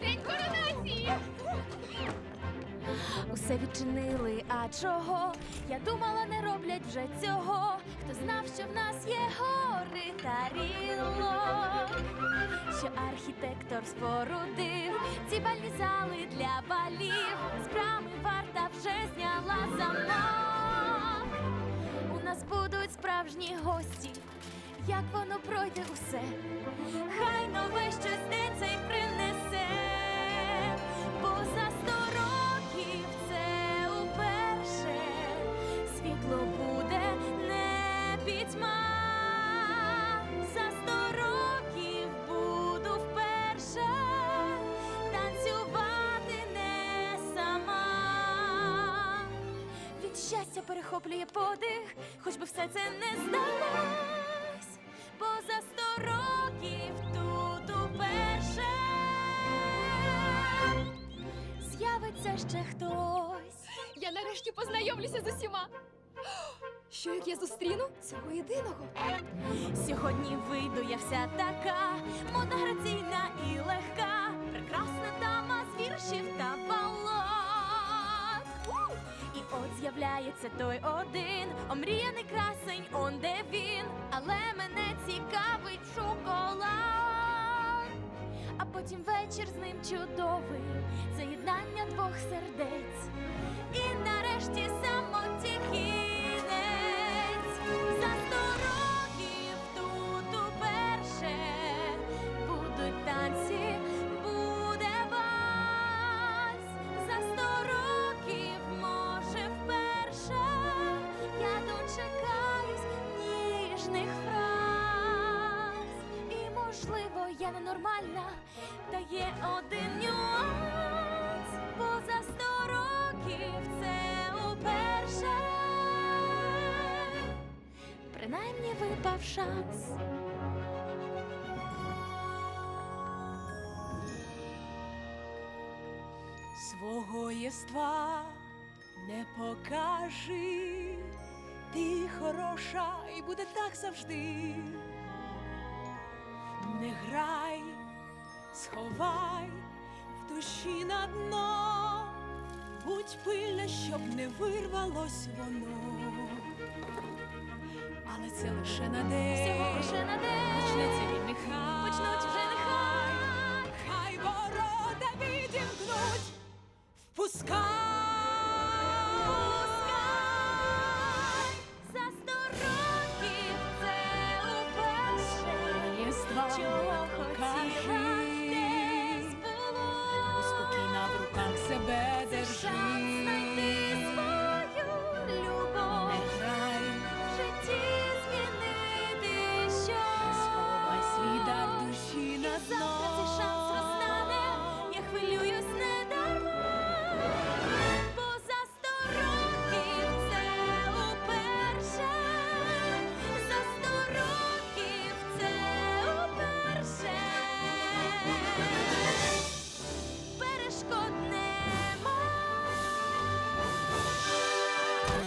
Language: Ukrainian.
День коронації! Усе відчинили, а чого? Я думала, не роблять вже цього. Хто знав, що в нас є гори та ріло, що архітектор спорудив ці бальні зали для балів. З брами варта вже зняла замок. У нас будуть справжні гості. Як воно пройде усе? Хай нове щось день цей принесе, бо за сто років це уперше світло буде не пітьма. За сто років буду вперше танцювати не сама. Від щастя перехоплює подих, хоч би все це не здалось, ще хтось. Я нарешті познайомлюся з усіма. Що як я зустріну цього єдиного? Сьогодні вийду я вся така, модна, граційна і легка, прекрасна дама з віршів та балад. У! І от з'являється той один, омріяний красень, он де він, але мене цікавить шоколад. Вечір з ним чудовий, це єднання двох сердець. І нарешті самоті кінець. За сто років тут уперше будуть танці, буде вальс. За сто років, може, вперше я дочекаюсь ніжних фраз. Я ненормальна, та є один нюанс, бо за сто років це уперше. Принаймні випав шанс. Свого єства не покажи, ти хороша і буде так завжди. Не грай, сховай в душі на дно, будь пильна, щоб не вирвалось воно. Але це лише на день. Всього лише на день. Почнеться 就让我靠起来。